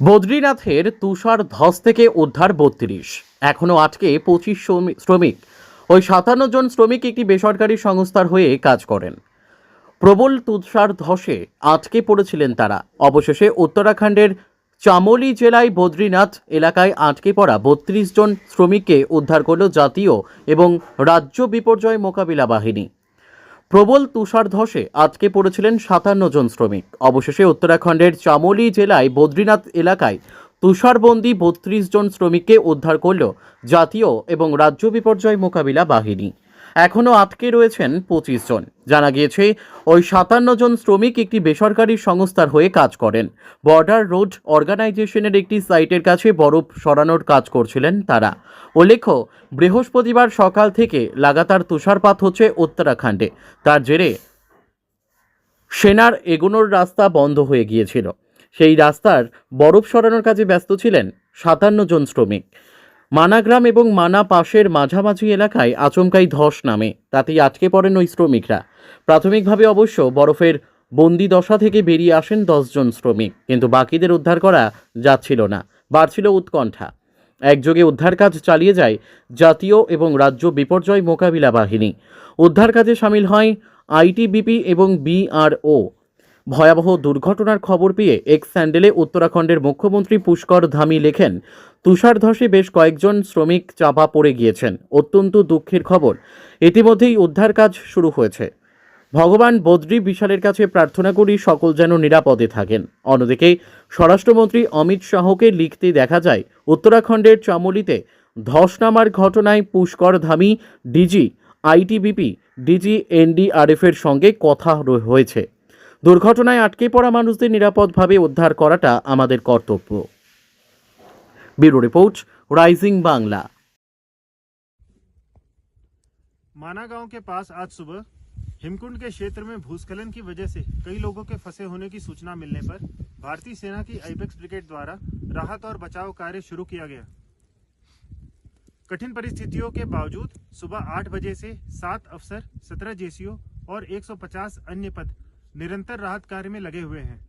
বদ্রীনাথের তুষার ধস থেকে উদ্ধার বত্রিশ। এখনও আটকে পঁচিশ শ্রমিক। ওই সাতান্ন জন শ্রমিক একটি বেসরকারি সংস্থার হয়ে কাজ করেন। প্রবল তুষার ধসে আটকে পড়েছিলেন তারা। অবশেষে উত্তরাখণ্ডের চামোলি জেলায় বদ্রীনাথ এলাকায় আটকে পড়া বত্রিশ জন শ্রমিককে উদ্ধার করল জাতীয় এবং রাজ্য বিপর্যয় মোকাবিলা বাহিনী। প্রবল তুষার ধসে আটকে পড়েছিলেন সাতান্ন জন শ্রমিক। অবশেষে উত্তরাখণ্ডের চামোলি জেলায় বদ্রীনাথ এলাকায় তুষারবন্দি বত্রিশ জন শ্রমিককে উদ্ধার করল জাতীয় এবং রাজ্য বিপর্যয় মোকাবিলা বাহিনী। এখনও আটকে রয়েছেন পঁচিশ জন। জানা গিয়েছে, ওই সাতান্ন জন শ্রমিক একটি বেসরকারি সংস্থার হয়ে কাজ করেন। বর্ডার রোড অর্গানাইজেশনের একটি সাইটের কাছে বরফ সরানোর কাজ করছিলেন তারা। উল্লেখ্য, বৃহস্পতিবার সকাল থেকে লাগাতার তুষারপাত হচ্ছে উত্তরাখণ্ডে। তার জেরে সেনার এগোনোর রাস্তা বন্ধ হয়ে গিয়েছিল। সেই রাস্তার বরফ সরানোর কাজে ব্যস্ত ছিলেন সাতান্ন জন শ্রমিক। মানাগ্রাম এবং মানা পাশের মাঝামাঝি এলাকায় আচমকাই ধস নামে, তাতেই আটকে পড়েন ওই শ্রমিকরা। প্রাথমিকভাবে অবশ্য বরফের বন্দি দশা থেকে বেরিয়ে আসেন দশজন শ্রমিক, কিন্তু বাকিদের উদ্ধার করা যাচ্ছিল না, বাড়ছিল উৎকণ্ঠা। একযোগে উদ্ধার কাজ চালিয়ে যায় জাতীয় এবং রাজ্য বিপর্যয় মোকাবিলা বাহিনী। উদ্ধার কাজে সামিল হয় আইটিবিপি এবং বিআরও। ভয়াবহ দুর্ঘটনার খবর পেয়ে এক্স স্যান্ডেলে উত্তরাখণ্ডের মুখ্যমন্ত্রী পুষ্কর ধামি লেখেন তুষার ধসে বেশ কয়েকজন শ্রমিক চাপা পড়ে গিয়েছেন। অত্যন্ত দুঃখের খবর। ইতিমধ্যেই উদ্ধার কাজ শুরু হয়েছে। ভগবান বদ্রী বিশালের কাছে প্রার্থনা করি সকল যেন নিরাপদে থাকেন। অন্যদিকে স্বরাষ্ট্রমন্ত্রী অমিত শাহকে লিখতে দেখা যায়, উত্তরাখণ্ডের চামোলিতে ধস নামার ঘটনায় Pushkar Dhami DG, ITBP, DG, এনডিআরএফের সঙ্গে কথা হয়েছে দুর্ঘটনায় আটকে পড়া মানুষদের নিরাপদভাবে উদ্ধার করাটা আমাদের কর্তব্য ব্যুরো রিপোর্ট রাইজিং বাংলা माना गांव के पास आज सुबह हिमकुंड के क्षेत्र में भूस्खलन की वजह से कई लोगों के फंसे होने की सूचना मिलने पर भारतीय सेना की आइबेक्स ब्रिगेड द्वारा राहत और बचाव कार्य शुरू किया गया कठिन परिस्थितियों के बावजूद सुबह आठ बजे से सात अफसर सत्रह जेसीओ और 150 अन्य पद निरंतर राहत कार्य में लगे हुए हैं।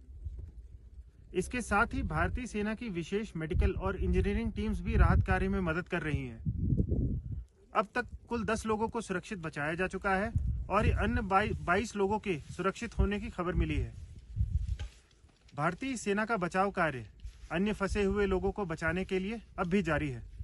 इसके साथ ही भारतीय सेना की विशेष मेडिकल और इंजीनियरिंग टीम्स भी राहत कार्य में मदद कर रही हैं। अब तक कुल 10 लोगों को सुरक्षित बचाया जा चुका है और अन्य 22 लोगों के सुरक्षित होने की खबर मिली है। भारतीय सेना का बचाव कार्य अन्य फंसे हुए लोगों को बचाने के लिए अब भी जारी है।